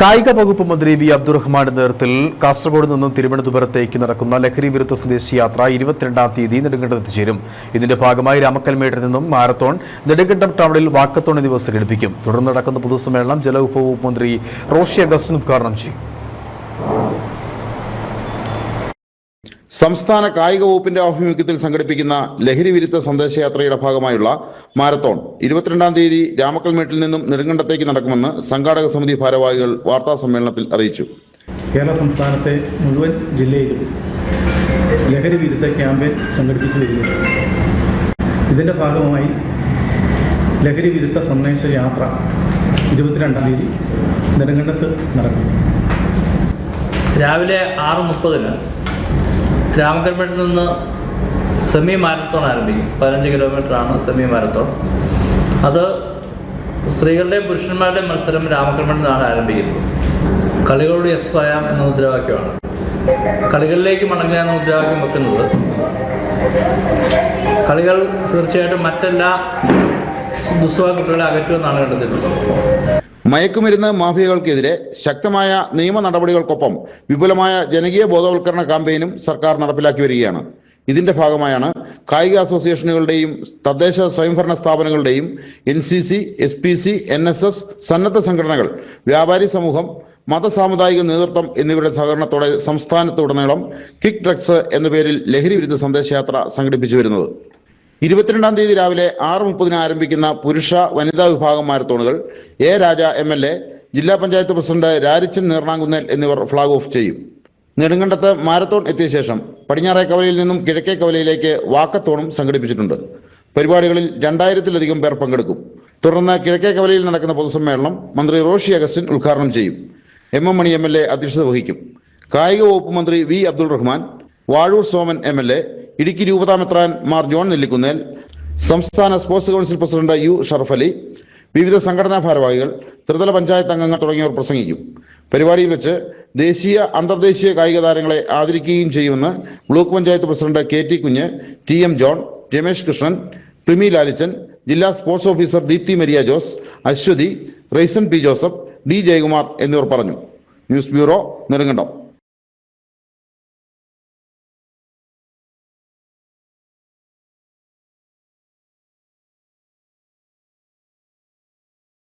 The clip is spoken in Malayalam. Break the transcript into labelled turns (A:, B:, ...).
A: കായിക വകുപ്പ് മന്ത്രി വി അബ്ദുറഹ്മാന്റെ നേതൃത്വത്തിൽ കാസർഗോഡ് നിന്നും തിരുവനന്തപുരത്തേക്ക് നടക്കുന്ന ലഹരി വിരുദ്ധ സന്ദേശയാത്ര ഇരുപത്തിരണ്ടാം തീയതി നെടുങ്കണ്ടത്ത് ചേരും ഇതിന്റെ ഭാഗമായി രാമക്കൽമേട്ടിൽ നിന്നും മാരത്തോൺ നെടുങ്കണ്ടം ടൗണിൽ വാക്കത്തോൺ എന്നിവ സംഘടിപ്പിക്കും. തുടർന്ന് നടക്കുന്ന പൊതുസമ്മേളനം ജലവിഭവ വകുപ്പ് മന്ത്രി റോഷി അഗസ്റ്റിൻ ഉദ്ഘാടനം ചെയ്യും.
B: സംസ്ഥാന കായിക വകുപ്പിന്റെ ആഭിമുഖ്യത്തിൽ സംഘടിപ്പിക്കുന്ന ലഹരി വിരുദ്ധ സന്ദേശയാത്രയുടെ ഭാഗമായുള്ള മാരത്തോൺ ഇരുപത്തിരണ്ടാം തീയതി രാമക്കൽമേട്ടിൽ നിന്നും നെടുങ്കണ്ടത്തേക്ക് നടക്കുമെന്ന് സംഘാടക സമിതി ഭാരവാഹികൾ വാർത്താ സമ്മേളനത്തിൽ അറിയിച്ചു.
C: കേരള സംസ്ഥാനത്തെ മുഴുവൻ ജില്ലയിലും ലഹരി വിരുദ്ധ ക്യാമ്പയിൻ സംഘടിപ്പിച്ചു വരുന്നു ഇതിന്റെ ഭാഗമായി ലഹരി വിരുദ്ധ സന്ദേശ യാത്ര ഇരുപത്തിരണ്ടാം തീയതി നെടുങ്കണ്ടത്ത് നടക്കും
D: രാവിലെ ആറ് മുപ്പതിന് രാമക്കൽമേട്ടിൽ നിന്ന് സെമി മാരത്തോൺ ആരംഭിക്കും. പതിനഞ്ച് കിലോമീറ്ററാണ് സെമി മാരത്തോൺ. അത് സ്ത്രീകളുടെയും പുരുഷന്മാരുടെയും മത്സരം രാമകൃഷ്ണൻ നിന്നാണ് ആരംഭിക്കുന്നത്. കളികളുടെ യെസ് പറയാം എന്ന മുദ്രാവാക്യമാണ്. കളികളിലേക്ക് മടങ്ങുക എന്ന മുദ്രാവാക്യം വെക്കുന്നത് കളികൾ തീർച്ചയായിട്ടും മറ്റെല്ലാ ദുസ്വ കുട്ടികളെ അകറ്റുമെന്നാണ് കണ്ടെത്തിയിട്ടുള്ളത്.
B: മയക്കുമരുന്ന് മാഫിയകൾക്കെതിരെ ശക്തമായ നിയമ നടപടികൾക്കൊപ്പം വിപുലമായ ജനകീയ ബോധവൽക്കരണ ക്യാമ്പയിനും സർക്കാർ നടപ്പിലാക്കി വരികയാണ്. ഇതിന്റെ ഭാഗമായാണ് കായിക അസോസിയേഷനുകളുടെയും തദ്ദേശ സ്വയംഭരണ സ്ഥാപനങ്ങളുടെയും N C C S P C N S S സന്നദ്ധ സംഘടനകൾ വ്യാപാരി സമൂഹം മത സാമുദായിക നേതൃത്വം എന്നിവരുടെ സഹകരണത്തോടെ സംസ്ഥാനത്തുടനീളം കിക്ക് ഡ്രഗ്സ് എന്ന പേരിൽ ലഹരി വിരുദ്ധ സന്ദേശയാത്ര സംഘടിപ്പിച്ചു വരുന്നത്. ഇരുപത്തിരണ്ടാം തീയതി രാവിലെ ആറ് മുപ്പതിന് ആരംഭിക്കുന്ന പുരുഷ വനിതാ വിഭാഗം മാരത്തോണുകൾ A Raja M L A ജില്ലാ പഞ്ചായത്ത് പ്രസിഡന്റ് രാരിച്ചൻ നീർണാങ്കുന്നേൽ എന്നിവർ ഫ്ളാഗ് ഓഫ് ചെയ്യും. നെടുങ്കണ്ടത്ത് മാരത്തോൺ എത്തിയ ശേഷം പടിഞ്ഞാറേ കവലയിൽ നിന്നും കിഴക്കേ കവലയിലേക്ക് വാക്കത്തോണും സംഘടിപ്പിച്ചിട്ടുണ്ട്. പരിപാടികളിൽ രണ്ടായിരത്തിലധികം പേർ പങ്കെടുക്കും. തുടർന്ന് കിഴക്കേ കവലയിൽ നടക്കുന്ന പൊതുസമ്മേളനം മന്ത്രി റോഷി അഗസ്റ്റിൻ ഉദ്ഘാടനം ചെയ്യും. M M Mani M L A അധ്യക്ഷത വഹിക്കും. കായിക വകുപ്പ് മന്ത്രി V Abdul Rahman Vazhoor Soman M L A Idukki രൂപതാമെത്രാൻ Mar John Nellikunnel സംസ്ഥാന sports council president U Sharaf Ali വിവിധ സംഘടനാ ഭാരവാഹികൾ ത്രിതല പഞ്ചായത്ത് അംഗങ്ങൾ തുടങ്ങിയവർ പ്രസംഗിക്കും. പരിപാടിയിൽ വെച്ച് ദേശീയ അന്തർദേശീയ കായിക താരങ്ങളെ ആദരിക്കുകയും ചെയ്യുമെന്ന് block panchayat president K T Kunju T M John Ramesh Krishnan Primi Lalichan ജില്ലാ sports officer Deepthi Maria Jose Aswathy Raisan P Joseph D Jayakumar എന്നിവർ പറഞ്ഞു. News bureau Nedumkandam.